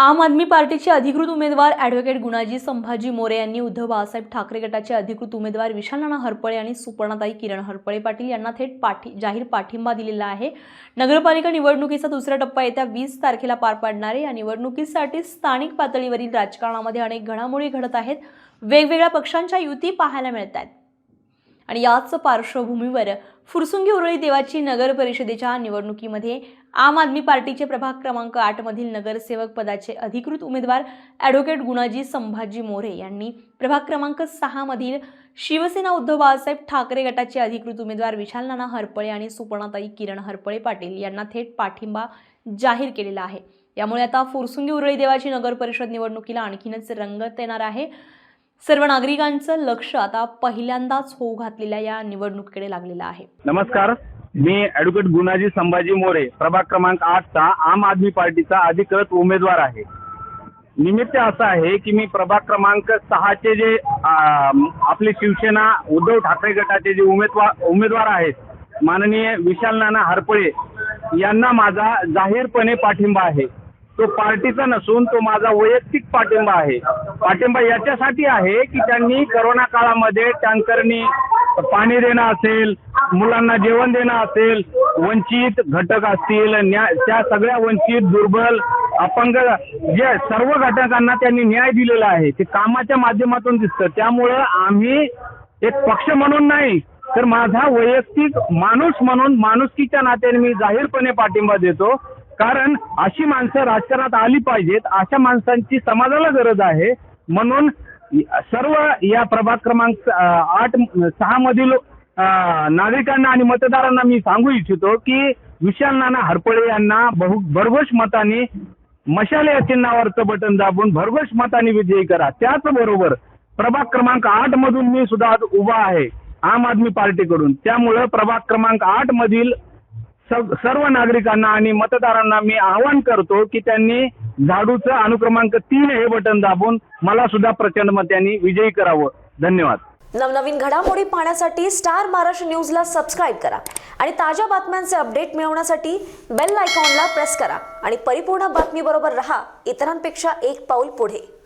आम आदमी पार्टीचे अधिकृत उमेदवार ॲडव्होकेट गुणाजी संभाजी मोरे यांनी उद्धव बाळासाहेब ठाकरे गटाचे अधिकृत उमेदवार विशाल नाना हरपळे आणि सुपर्णाताई किरण हरपळे पाटील यांना थेट पाठी जाहीर पाठिंबा दिलेला आहे. नगरपालिका निवडणुकीचा दुसरा टप्पा येत्या वीस तारखेला पार पाडणारे या निवडणुकीसाठी स्थानिक पातळीवरील राजकारणामध्ये अनेक घडामोडी घडत आहेत. वेगवेगळ्या पक्षांच्या युती पाहायला मिळत आहेत आणि याच पार्श्वभूमीवर फुरसुंगी उरळी देवाची नगर परिषदेच्या निवडणुकीमध्ये आम आदमी पार्टीचे प्रभाग क्रमांक आठमधील नगरसेवक पदाचे अधिकृत उमेदवार ॲडव्होकेट गुणाजी संभाजी मोरे यांनी प्रभाग क्रमांक सहामधील शिवसेना उद्धव बाळासाहेब ठाकरे गटाचे अधिकृत उमेदवार विशाल नाना हरपळे आणि सुपर्णाताई किरण हरपळे पाटील यांना थेट पाठिंबा जाहीर केलेला आहे. यामुळे आता फुरसुंगी उरळी देवाची नगर परिषद निवडणुकीला आणखीनच रंगत येणार आहे. सर्व नागरिकांचं लक्ष आता पहिल्यांदाच होऊ घातलेल्या या निवडणुकीकडे लागलेलं आहे. नमस्कार मी ऍडव्होकेट गुणाजी संभाजी मोरे प्रभाग क्रमांक आठचा आम आदमी पार्टीचा अधिकृत उमेदवार आहे. निमित्त असं आहे की मी प्रभाग क्रमांक सहाचे जे आपली शिवसेना उद्धव ठाकरे गटाचे जे उमेदवार उमेदवार आहेत माननीय विशाल नाना हरपळे यांना माझा जाहीरपणे पाठिंबा आहे. तो पार्टीचा नसून तो माझा वैयक्तिक पाठिंबा आहे. पाठिंबा याच्यासाठी आहे की त्यांनी करोना काळामध्ये टँकरनी पाणी देणं असेल मुलांना जेवण देणं असेल वंचित घटक असतील न्याय त्या सगळ्या वंचित दुर्बल अपंग जे सर्व घटकांना त्यांनी न्याय दिलेला आहे ते कामाच्या माध्यमातून दिसतं. त्यामुळं आम्ही एक पक्ष म्हणून नाही तर माझा वैयक्तिक माणूस म्हणून माणुसकीच्या नात्याने मी जाहीरपणे पाठिंबा देतो. कारण अशी माणसं राजकारणात आली पाहिजेत अशा माणसांची समाजाला गरज आहे. म्हणून सर्व या प्रभाग क्रमांक आठ सहा मधील अं, नागरिकांना आणि मतदारांना मी सांगू इच्छितो की विशाल नाना हरपळे यांना बहु भरघोष मताने मशाले या चिन्हावरचं बटन दाबून भरघोष मताने विजयी करा. त्याचबरोबर प्रभाग क्रमांक आठ मधून मी सुद्धा आज उभा आहे आम आदमी पार्टीकडून. त्यामुळं प्रभाग क्रमांक आठ मधील सर्व नागरिकांना आणि मतदारांना मी आवाहन करतो की त्यांनी झाडूचं अनुक्रमांक तीन हे बटन दाबून मला सुद्धा प्रचंड मतांनी विजयी करावं. धन्यवाद. नवनवीन घडामोडी पाहण्यासाठी स्टार महाराष्ट्र न्यूजला सबस्क्राईब करा आणि ताज्या बातम्यांचे अपडेट मिळवण्यासाठी बेल आयकॉनला प्रेस करा आणि परिपूर्ण बातमीबरोबर रहा इतरांपेक्षा एक पाऊल पुढे.